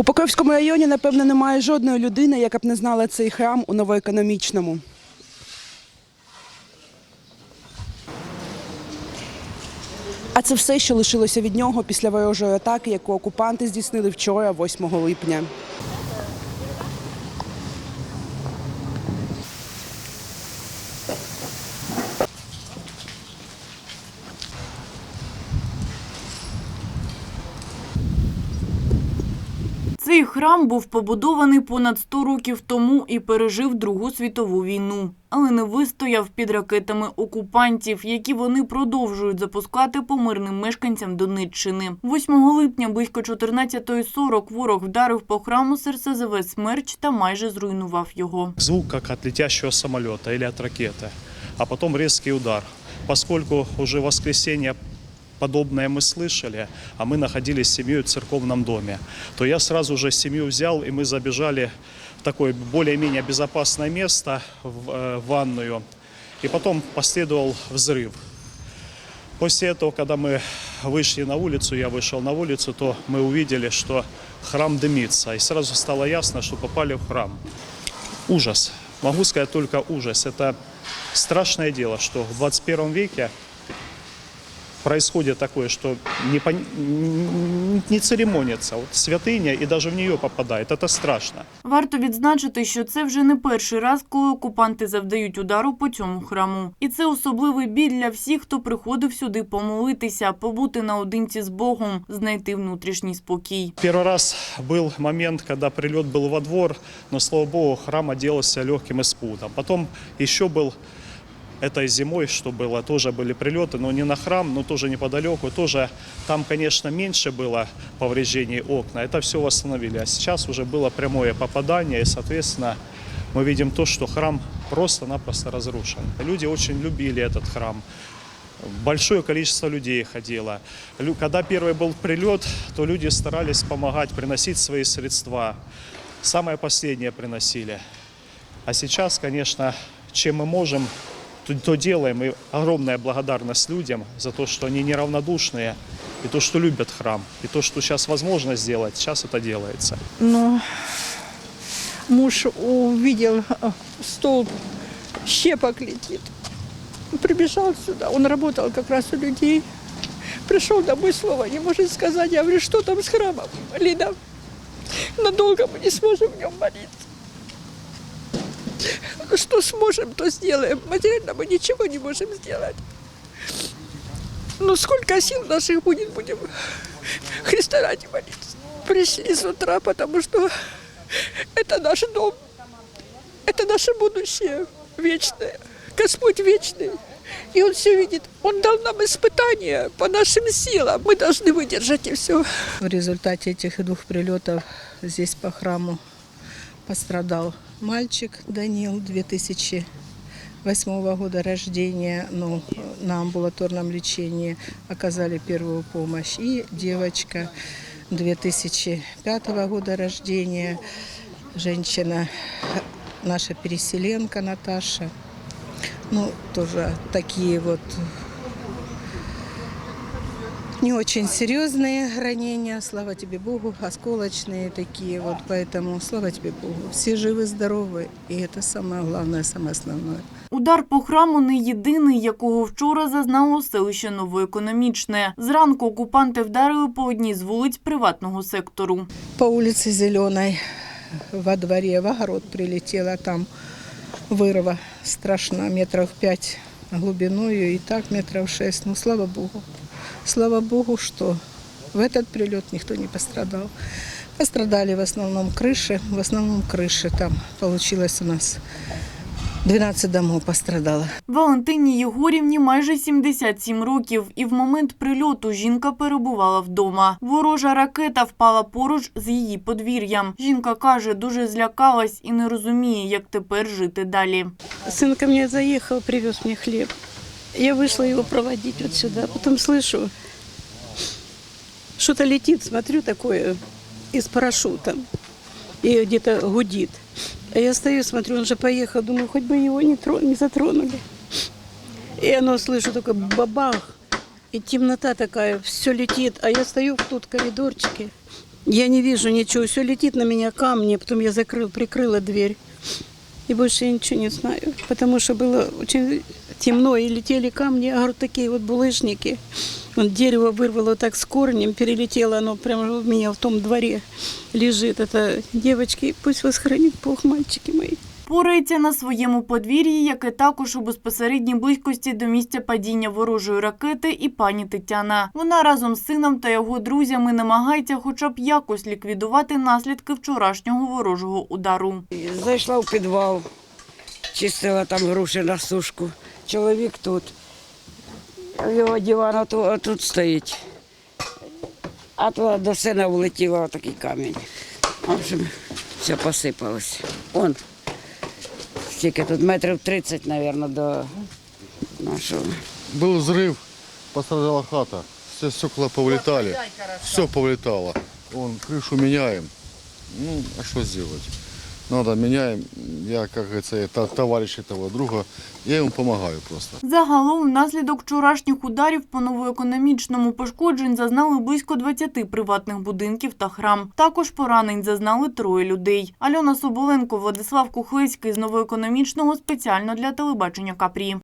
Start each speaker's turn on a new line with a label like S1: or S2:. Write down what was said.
S1: У Покровському районі, напевно, немає жодної людини, яка б не знала цей храм у новоекономічному. А це все, що лишилося від нього після ворожої атаки, яку окупанти здійснили вчора, 8 липня.
S2: Цей храм був побудований понад 100 років тому і пережив Другу світову війну, але не вистояв під ракетами окупантів, які вони продовжують запускати по мирним мешканцям Донеччини. 8 липня близько 14.40 ворог вдарив по храму СРСЗВ «Смерч» та майже зруйнував його.
S3: Звук как от летящего самолета или от ракеты, а потом резкий удар. Поскольку уже воскресенье подобное мы слышали, а мы находились с семьей в церковном доме, то я сразу же семью взял, и мы забежали в такое более-менее безопасное место, в э, ванную, и потом последовал взрыв. После этого, когда мы вышли на улицу, я вышел на улицу, то мы увидели, что храм дымится. И сразу стало ясно, что попали в храм. Ужас. Могу сказать только ужас. Это страшное дело, что в 21 веке происходит такое, что не, пон- не церемонится. Вот святыня и даже в нее попадает. Это страшно.
S2: Варто відзначити, що це вже не перший раз, коли окупанти завдають удару по цьому храму. І це особливий біль для всіх, хто приходив сюди помолитися, побути наодинці з Богом, знайти внутрішній спокій.
S3: Первый раз был момент, когда прилет был во двор, но, слава богу, храм оделся легким испугом. Потом еще был этой зимой, что было, тоже были прилеты, но не на храм, но тоже неподалеку. Тоже там, конечно, меньше было повреждений окна. Это все восстановили. А сейчас уже было прямое попадание, и, соответственно, мы видим то, что храм просто-напросто разрушен. Люди очень любили этот храм. Большое количество людей ходило. Когда первый был прилет, то люди старались помогать, приносить свои средства. Самое последнее приносили. А сейчас, конечно, чем мы можем, то, то делаем. И огромная благодарность людям за то, что они неравнодушные, и то, что любят храм, и то, что сейчас возможно сделать, сейчас это делается.
S4: Но муж увидел а, столб, щепок летит. Прибежал сюда, он работал как раз у людей. Пришел домой, слова не может сказать. Я говорю, что там с храмом, Лида? Надолго мы не сможем в нем молиться. Что сможем, то сделаем. Материально мы ничего не можем сделать. Ну, сколько сил наших будет, будем Христа ради молиться. Пришли с утра, потому что это наш дом, это наше будущее вечное. Господь вечный. И Он все видит. Он дал нам испытания по нашим силам. Мы должны выдержать и все.
S5: В результате этих двух прилетов здесь по храму пострадал мальчик Данил 2008 года рождения, но на амбулаторном лечении оказали первую помощь. И девочка 2005 года рождения, женщина, наша переселенка Наташа. Ну, тоже такие вот не очень серьезные ранения, слава тебе Богу, осколочные такие вот, поэтому слава тебе Богу. Все живы, здоровы, и это самое главное, самое основное.
S2: Удар по храму не єдиний, якого вчора зазнало селище Новоекономічне. Зранку окупанти вдарили по одній з вулиць приватного сектору.
S5: По улице Зеленой во дворе в огород прилетела, там вырва страшно, метров пять глубиною и так метров шесть. Ну, слава Богу. Слава Богу, что в этот прилет никто не пострадал. Пострадали в основном крыши, в основном крыши. Там получилось у нас 12 домов пострадало.
S2: Валентині Єгорівні майже 77 років, і в момент прильоту жінка перебувала вдома. Ворожа ракета впала поруч з її подвір'ям. Жінка каже, дуже злякалась і не розуміє, як тепер жити далі.
S6: Сын ко мне заехал, привез мне хлеб. Я вышла его проводить вот сюда. Потом слышу, что-то летит, смотрю такое из парашюта. И где-то гудит. А я стою, смотрю, он же поехал. Думаю, хоть бы его не, трон- не затронули. И оно слышу только бабах. И темнота такая, все летит. А я стою в тут коридорчике. Я не вижу ничего, все летит на меня камни, потом я закрыл, прикрыла дверь. И больше я ничего не знаю, потому что было очень темно, и летели камни, я говорю, такие вот булыжники. Вот дерево вырвало так с корнем, перелетело оно прямо у меня в том дворе лежит. Это девочки, пусть вас хранит Бог, мальчики мои.
S2: Порається на своєму подвір'ї, яке також у безпосередній близькості до місця падіння ворожої ракети, і пані Тетяна. Вона разом з сином та його друзями намагається хоча б якось ліквідувати наслідки вчорашнього ворожого удару.
S7: Зайшла в підвал, чистила там груші на сушку. Чоловік тут. Його диван тут, тут стоїть. А то до сина влетіло такий камінь. В общем, все посипалось. Он. Скільки тут метрів 30, мабуть, до нашого.
S8: Был взрыв, пострадала хата. Все стекла повылетали. Все повылетало. Вон, крышу меняем. Ну, а что сделать? Надо міняємо. Я, як це та- товариш того друга, я йому допомагаю просто.
S2: Загалом, внаслідок вчорашніх ударів по новоекономічному пошкоджень зазнали близько 20 приватних будинків та храм. Також поранень зазнали троє людей. Альона Соболенко, Владислав Кухлицький з новоекономічного спеціально для телебачення Капрі.